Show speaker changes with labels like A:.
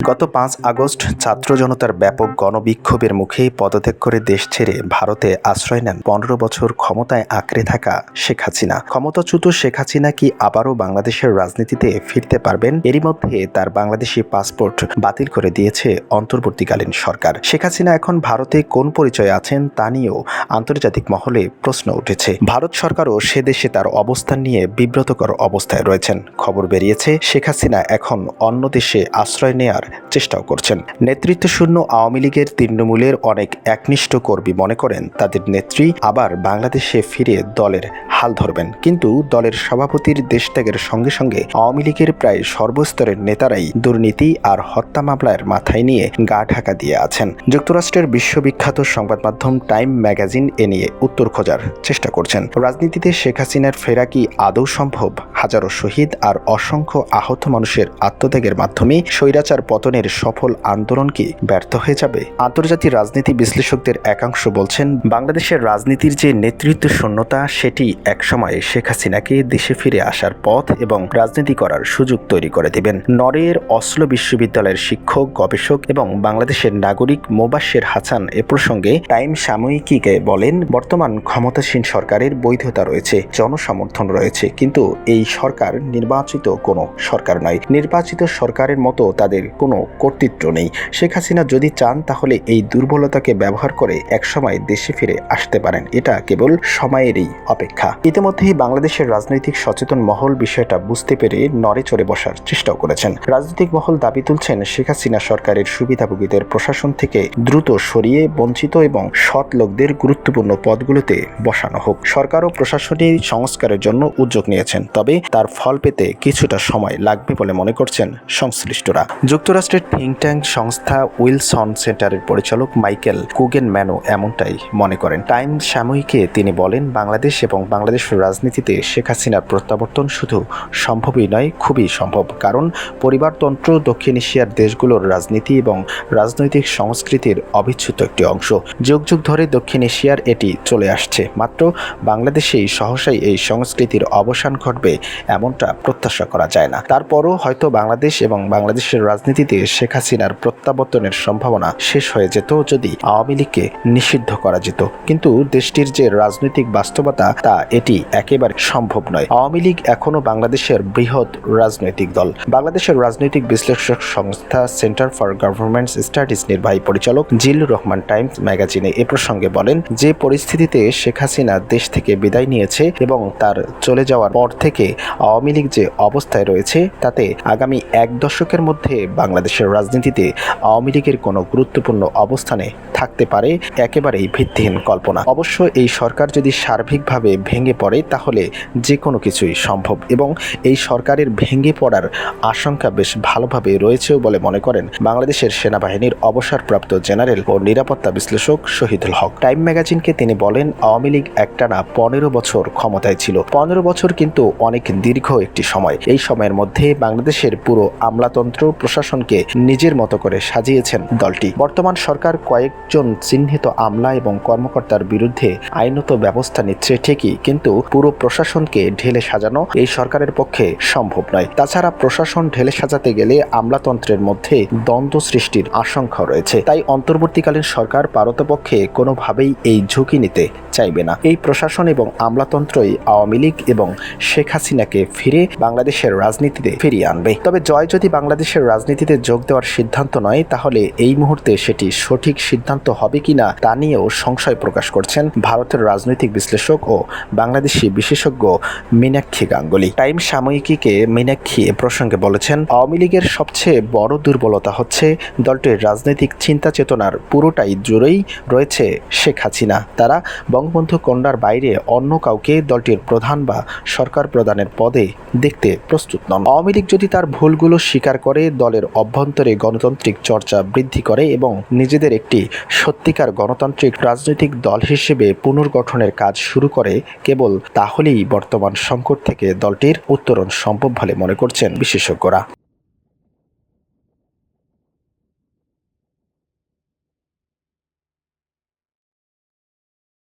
A: গত পাঁচ আগস্ট ছাত্র জনতার ব্যাপক গণবিক্ষোভের মুখে পদত্যাগ করে দেশ ছেড়ে ভারতে আশ্রয় নেন পনেরো বছর ক্ষমতায় আঁকড়ে থাকা শেখ হাসিনা। ক্ষমতাচ্যুত শেখ হাসিনা কি আবারও বাংলাদেশের রাজনীতিতে ফিরতে পারবেন? এরই মধ্যে তার বাংলাদেশি পাসপোর্ট বাতিল করে দিয়েছে অন্তর্বর্তীকালীন সরকার। শেখ হাসিনা এখন ভারতে কোন পরিচয়ে আছেন তা নিয়েও আন্তর্জাতিক মহলে প্রশ্ন উঠেছে। ভারত সরকারও সে দেশে তার অবস্থান নিয়ে বিব্রতকর অবস্থায় রয়েছেন। খবর বেরিয়েছে, শেখ হাসিনা এখন অন্য দেশে আশ্রয় নেয়ার চেষ্টাও করছেন। নেতৃত্বশূন্য আওয়ামী লীগের তৃণমূলের অনেক একনিষ্ঠ কর্মী মনে করেন, তাদের নেত্রী আবার বাংলাদেশে ফিরে দলের হাল ধরবেন। কিন্তু দলের সভাপতির দেশত্যাগের সঙ্গে সঙ্গে আওয়ামী লীগের প্রায় সর্বস্তরের নেতারাই দুর্নীতি আর হত্যা মামলার মাথায় নিয়ে গা ঢাকা দিয়ে আছেন। যুক্তরাষ্ট্রের বিশ্ববিখ্যাত সংবাদ মাধ্যম টাইম ম্যাগাজিন এ নিয়ে উত্তর খোঁজার চেষ্টা করছেন। রাজনীতিতে শেখ হাসিনার ফেরা কি আদৌ সম্ভব? হাজারো শহীদ আর অসংখ্য আহত মানুষের আত্মত্যাগের মাধ্যমে স্বৈরাচার পতনের সফল আন্দোলন কি ব্যর্থ হয়ে যাবে? আন্তর্জাতিক রাজনীতি বিশ্লেষকদের একাংশ বলছেন, বাংলাদেশের রাজনীতির যে নেতৃত্ব শূন্যতা, সেটি একসময় শেখ হাসিনাকে দেশে ফিরে আসার পথ এবং রাজনীতি করার সুযোগ তৈরি করে দেবেন। নরের অসলো বিশ্ববিদ্যালয়ের শিক্ষক, গবেষক এবং বাংলাদেশের নাগরিক মোবাশ্বের হাসান এ প্রসঙ্গে টাইম সাময়িকীকে বলেন, বর্তমান ক্ষমতাসীন সরকারের বৈধতা রয়েছে, জনসমর্থন রয়েছে, কিন্তু এই সরকার নির্বাচিত কোনো সরকার নয় নির্বাচিত সরকারের মতো তাদের কোনো কর্তৃত্ব নেই। শেখ হাসিনা যদি চান, তাহলে এই দুর্বলতাকে ব্যবহার করে একসময় দেশে ফিরে আসতে পারেন। এটা কেবল সময়েরই অপেক্ষা। ইতিমধ্যেই বাংলাদেশের রাজনৈতিক সচেতন মহল বিষয়টা বুঝতে পেরে নড়ে চড়ে বসার চেষ্টাও করেছেন। রাজনৈতিক মহল দাবি তুলছেন, শেখ হাসিনা সরকারের সুবিধাভোগীদের প্রশাসন থেকে দ্রুত সরিয়ে বঞ্চিত এবং সৎ লোকদের গুরুত্বপূর্ণ পদগুলোতে বসানো হোক। সরকার ও প্রশাসনিক সংস্কারের জন্য উদ্যোগ নিয়েছেন। তবে তার ফল পেতে কিছুটা সময় লাগবে বলে মনে করছেন সংশ্লিষ্টরা। যুক্তরাষ্ট্রের থিঙ্ক ট্যাঙ্ক সংস্থা উইলসন সেন্টারের পরিচালক মাইকেল কুগেন ম্যানো এমনটাই মনে করেন। টাইম সাময়িকে তিনি বলেন, বাংলাদেশ এবং বাংলাদেশের রাজনীতিতে শেখ হাসিনার প্রত্যাবর্তন শুধু সম্ভবই নয়, খুবই সম্ভব। কারণ পরিবারতন্ত্র দক্ষিণ এশিয়ার দেশগুলোর রাজনীতি এবং রাজনৈতিক সংস্কৃতির অবিচ্ছেদ্য একটি অংশ। যুগ যুগ ধরে দক্ষিণ এশিয়ার এটি চলে আসছে। মাত্র বাংলাদেশেই সহসাই এই সংস্কৃতির অবসান ঘটবে এমনটা প্রত্যাশা করা যায় না। তারপরও হয়তো বাংলাদেশ এবং বাংলাদেশের রাজনীতিতে শেখ হাসিনার প্রত্যাবর্তনের সম্ভাবনা শেষ হয়ে যেত যদি আওয়ামী লীগকে নিষিদ্ধ করা যেত। কিন্তু দেশটির যে রাজনৈতিক বাস্তবতা, তা এটি একেবারে সম্ভব নয়। আওয়ামী লীগ এখনও বাংলাদেশের বৃহৎ রাজনৈতিক দল। বাংলাদেশের রাজনৈতিক বিশ্লেষক সংস্থা সেন্টার ফর গভর্নমেন্ট স্টাডিজ নির্বাহী পরিচালক জিল্লুর রহমান টাইমস ম্যাগাজিনে এ প্রসঙ্গে বলেন, যে পরিস্থিতিতে শেখ হাসিনা দেশ থেকে বিদায় নিয়েছে এবং তার চলে যাওয়ার পর থেকে আওয়ামী লীগ যে অবস্থায় রয়েছে, তাতে আগামী এক দশকের মধ্যে বাংলাদেশের রাজনীতিতে আওয়ামী লীগের কোনো গুরুত্বপূর্ণ অবস্থানে থাকতে পারে একেবারেই ভিত্তিহীন কল্পনা। অবশ্য এই সরকার যদি সার্বিকভাবে ভেঙে পড়ে, তাহলে যে কোনো কিছুই সম্ভব এবং এই সরকারের ভেঙে পড়ার আশঙ্কা বেশ ভালোভাবে রয়েছেও বলে মনে করেন বাংলাদেশের সেনাবাহিনীর অবসরপ্রাপ্ত জেনারেল ও নিরাপত্তা বিশ্লেষক শহীদুল হক। টাইম ম্যাগাজিনকে তিনি বলেন, আওয়ামী লীগ একটানা পনেরো বছর ক্ষমতায় ছিল। পনেরো বছর কিন্তু অনেক দীর্ঘ একটি সময়। এই সময়ের মধ্যে বাংলাদেশের পুরো আমলাতন্ত্র প্রশাসনকে নিজের মতো করে সাজিয়েছেন দলটি। বর্তমান সরকার কয়েকজন চিহ্নিত আমলা এবং কর্মকর্তার বিরুদ্ধে আইনত ব্যবস্থা নিচ্ছে ঠিকই, কিন্তু পুরো প্রশাসনকে ঢেলে সাজানো এই সরকারের পক্ষে সম্ভব নয়। তাছাড়া প্রশাসন ঢেলে সাজাতে গেলে আমলাতন্ত্রের মধ্যে দ্বন্দ্ব সৃষ্টির আশঙ্কা রয়েছে। তাই অন্তর্বর্তীকালীন সরকার পারতপক্ষে কোনোভাবেই এই ঝুঁকি নিতে চাইবে না। এই প্রশাসন এবং আমলাতন্ত্রই আওয়ামী লীগ এবং শেখ হাসিনাকে ফিরে বাংলাদেশের রাজনীতিতে ফিরিয়ে আনবে। তবে জয় যদি বাংলাদেশের রাজনীতিতে যোগ দেওয়ার সিদ্ধান্ত নয়, তাহলে এই মুহূর্তে সেটি সঠিক সিদ্ধান্ত হবে কিনা তা নিয়েও সংশয় প্রকাশ করছেন ভারতের রাজনৈতিক বিশ্লেষক ও বাংলাদেশি বিশেষজ্ঞ মীনাক্ষী গাঙ্গুলি। টাইম সাময়িকীকে মীনাক্ষী এ প্রসঙ্গে বলেছেন, আওয়ামী লীগের সবচেয়ে বড় দুর্বলতা হচ্ছে দলটির রাজনৈতিক চিন্তা চেতনার পুরোটাই জুড়েই রয়েছে শেখ হাসিনা। তারা বঙ্গবন্ধু কন্যার বাইরে অন্য কাউকে দলটির প্রধান বা সরকার প্রধানের পদে দেখতে প্রস্তুত নন। আওয়ামী লীগ যদি তার ভুলগুলো স্বীকার করে, দলের অভ্যন্তরে গণতান্ত্রিক চর্চা বৃদ্ধি করে এবং নিজেদের একটি সত্যিকার গণতান্ত্রিক রাজনৈতিক দল হিসেবে পুনর্গঠনের কাজ শুরু করে, কেবল তাহলেই বর্তমান সংকট থেকে দলটির উত্তরণ সম্ভব বলে মনে করছেন বিশেষজ্ঞরা।